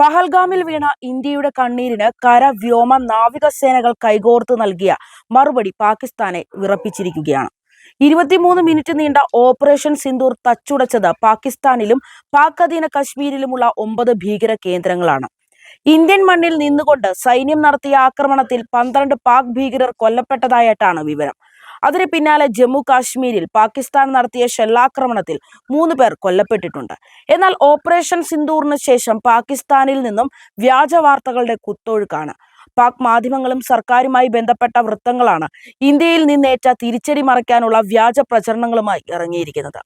പഹൽഗാമിൽ വീണ ഇന്ത്യയുടെ കണ്ണീരിന് കര വ്യോമ നാവികസേനകൾ കൈകോർത്ത് നൽകിയ മറുപടി പാകിസ്ഥാനെ വിറപ്പിച്ചിരിക്കുകയാണ്. ഇരുപത്തിമൂന്ന് മിനിറ്റ് നീണ്ട ഓപ്പറേഷൻ സിന്ദൂർ തച്ചുടച്ചത് പാകിസ്ഥാനിലും പാക് അധീന കശ്മീരിലുമുള്ള ഒമ്പത് ഭീകര കേന്ദ്രങ്ങളാണ്. ഇന്ത്യൻ മണ്ണിൽ നിന്നുകൊണ്ട് സൈന്യം നടത്തിയ ആക്രമണത്തിൽ പന്ത്രണ്ട് പാക് ഭീകരർ കൊല്ലപ്പെട്ടതായിട്ടാണ് വിവരം. അതിന് പിന്നാലെ ജമ്മു കാശ്മീരിൽ പാകിസ്ഥാൻ നടത്തിയ ഷെല്ലാക്രമണത്തിൽ മൂന്ന് പേർ കൊല്ലപ്പെട്ടിട്ടുണ്ട്. എന്നാൽ ഓപ്പറേഷൻ സിന്ദൂറിന് ശേഷം പാകിസ്ഥാനിൽ നിന്നും വ്യാജ വാർത്തകളുടെ കുത്തൊഴുക്കാണ്. പാക് മാധ്യമങ്ങളും സർക്കാരുമായി ബന്ധപ്പെട്ട വൃത്തങ്ങളാണ് ഇന്ത്യയിൽ നിന്നേറ്റ തിരിച്ചടി മറയ്ക്കാനുള്ള വ്യാജ പ്രചരണങ്ങളുമായി ഇറങ്ങിയിരിക്കുന്നത്.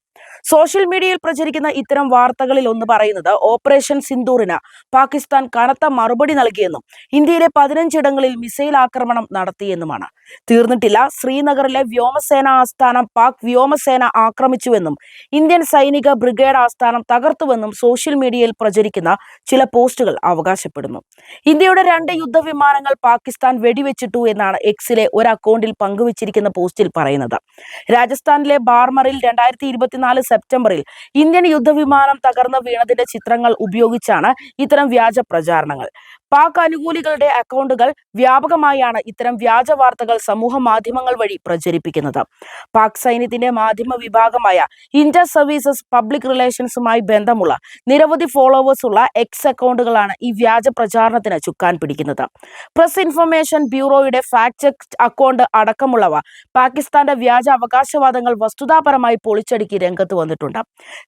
സോഷ്യൽ മീഡിയയിൽ പ്രചരിക്കുന്ന ഇത്തരം വാർത്തകളിൽ ഒന്ന് പറയുന്നത് ഓപ്പറേഷൻ സിന്ദൂറിന് പാകിസ്ഥാൻ കനത്ത മറുപടി നൽകിയെന്നും ഇന്ത്യയിലെ പതിനഞ്ചിടങ്ങളിൽ മിസൈൽ ആക്രമണം നടത്തിയെന്നുമാണ്. തീർന്നിട്ടില്ല ശ്രീനഗറിലെ വ്യോമസേന ആസ്ഥാനം പാക് വ്യോമസേന ആക്രമിച്ചുവെന്നും ഇന്ത്യൻ സൈനിക ബ്രിഗേഡ് ആസ്ഥാനം തകർത്തുവെന്നും സോഷ്യൽ മീഡിയയിൽ പ്രചരിക്കുന്ന ചില പോസ്റ്റുകൾ അവകാശപ്പെടുന്നു. ഇന്ത്യയുടെ രണ്ട് യുദ്ധവിമാനങ്ങൾ പാകിസ്ഥാൻ വെടിവെച്ചിട്ടു എന്നാണ് എക്സിലെ ഒരു അക്കൗണ്ടിൽ പങ്കുവച്ചിരിക്കുന്ന പോസ്റ്റിൽ പറയുന്നത്. രാജസ്ഥാനിലെ ബാർമറിൽ രണ്ടായിരത്തി ഇരുപത്തിനാല് സെപ്റ്റംബറിൽ ഇന്ത്യൻ യുദ്ധവിമാനം തകർന്നു വീണതിന്റെ ചിത്രങ്ങൾ ഉപയോഗിച്ചാണ് ഇത്തരം വ്യാജ പ്രചാരണങ്ങൾ. പാക് അനുകൂലികളുടെ അക്കൗണ്ടുകൾ വ്യാപകമായാണ് ഇത്തരം വ്യാജ വാർത്തകൾ സമൂഹ മാധ്യമങ്ങൾ വഴി പ്രചരിപ്പിക്കുന്നത്. പാക് സൈന്യത്തിന്റെ മാധ്യമ വിഭാഗമായ ഇന്റർ സർവീസസ് പബ്ലിക് റിലേഷൻസുമായി ബന്ധമുള്ള നിരവധി ഫോളോവേഴ്സ് ഉള്ള എക്സ് അക്കൗണ്ടുകളാണ് ഈ വ്യാജ പ്രചാരണത്തിന് ചുക്കാൻ പിടിക്കുന്നത്. പ്രസ് ഇൻഫർമേഷൻ ബ്യൂറോയുടെ ഫാക്ട് ചെക്ക് അക്കൗണ്ട് അടക്കമുള്ളവ പാകിസ്ഥാന്റെ വ്യാജ അവകാശവാദങ്ങൾ വസ്തുതാപരമായി പൊളിച്ചടുക്കി രംഗത്ത് വന്നിട്ടുണ്ട്.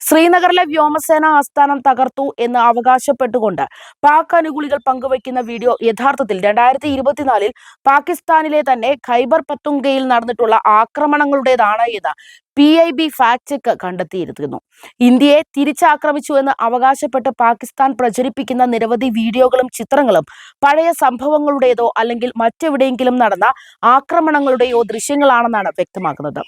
ശ്രീനഗറിലെ വ്യോമസേന ആസ്ഥാനം തകർത്തു എന്ന് അവകാശപ്പെട്ടുകൊണ്ട് പാക് അനുകൂലികൾ പങ്കുവയ്ക്കുന്ന വീഡിയോ യഥാർത്ഥത്തിൽ രണ്ടായിരത്തി ഇരുപത്തിനാലിൽ പാകിസ്ഥാനിലെ തന്നെ ഖൈബർ പത്തുങ്കയിൽ നടന്നിട്ടുള്ള ആക്രമണങ്ങളുടേതാണ് എന്ന് P I B fact check കണ്ടെത്തിയിരുന്നു ഇന്ത്യയെ തിരിച്ചാക്രമിച്ചു എന്ന് അവകാശപ്പെട്ട് പാകിസ്ഥാൻ പ്രചരിപ്പിക്കുന്ന നിരവധി വീഡിയോകളും ചിത്രങ്ങളും പഴയ സംഭവങ്ങളുടേതോ അല്ലെങ്കിൽ മറ്റെവിടെയെങ്കിലും നടന്ന ആക്രമണങ്ങളുടെയോ ദൃശ്യങ്ങളാണെന്നാണ് വ്യക്തമാക്കുന്നത്.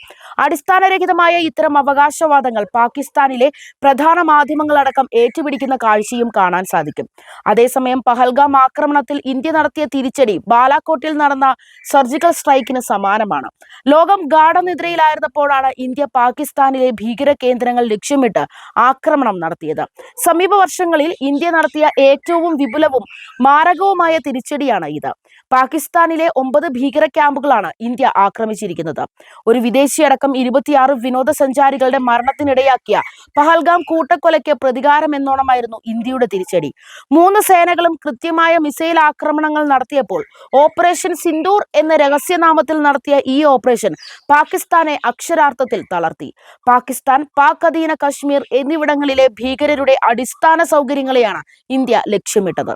അടിസ്ഥാനരഹിതമായ ഇത്തരം അവകാശവാദങ്ങൾ പാകിസ്ഥാനിലെ പ്രധാന മാധ്യമങ്ങളടക്കം ഏറ്റുപിടിക്കുന്ന കാഴ്ചയും കാണാൻ സാധിക്കും. അതേസമയം പഹൽഗാം ആക്രമണത്തിൽ ഇന്ത്യ നടത്തിയ തിരിച്ചടി ബാലാക്കോട്ടിൽ നടന്ന സർജിക്കൽ സ്ട്രൈക്കിന് സമാനമാണ്. ലോകം ഗാഠനിദ്രയിലായിരുന്നപ്പോഴാണ് ഇന്ത്യ പാകിസ്ഥാനിലെ ഭീകര കേന്ദ്രങ്ങൾ ലക്ഷ്യമിട്ട് ആക്രമണം നടത്തിയത്. സമീപ വർഷങ്ങളിൽ ഇന്ത്യ നടത്തിയ ഏറ്റവും വിപുലവും മാരകവുമായ തിരിച്ചടിയാണ് ഇത്. പാകിസ്ഥാനിലെ ഒമ്പത് ഭീകര ക്യാമ്പുകളാണ് ഇന്ത്യ ആക്രമിച്ചിരിക്കുന്നത്. ഒരു വിദേശിയടക്കം ഇരുപത്തിയാറ് വിനോദസഞ്ചാരികളുടെ മരണത്തിനിടയാക്കിയ പഹൽഗാം കൂട്ടക്കൊലയ്ക്ക് പ്രതികാരം എന്നോണമായിരുന്നു ഇന്ത്യയുടെ തിരിച്ചടി. മൂന്ന് സേനകളും കൃത്യമായ മിസൈൽ ആക്രമണങ്ങൾ നടത്തിയപ്പോൾ ഓപ്പറേഷൻ സിന്ദൂർ എന്ന രഹസ്യനാമത്തിൽ നടത്തിയ ഈ ഓപ്പറേഷൻ പാകിസ്ഥാനെ അക്ഷരാർത്ഥത്തിൽ തളർത്തി. പാകിസ്ഥാൻ പാക് അധീന കശ്മീർ എന്നിവിടങ്ങളിലെ ഭീകരരുടെ അടിസ്ഥാന സൗകര്യങ്ങളെയാണ് ഇന്ത്യ ലക്ഷ്യമിട്ടത്.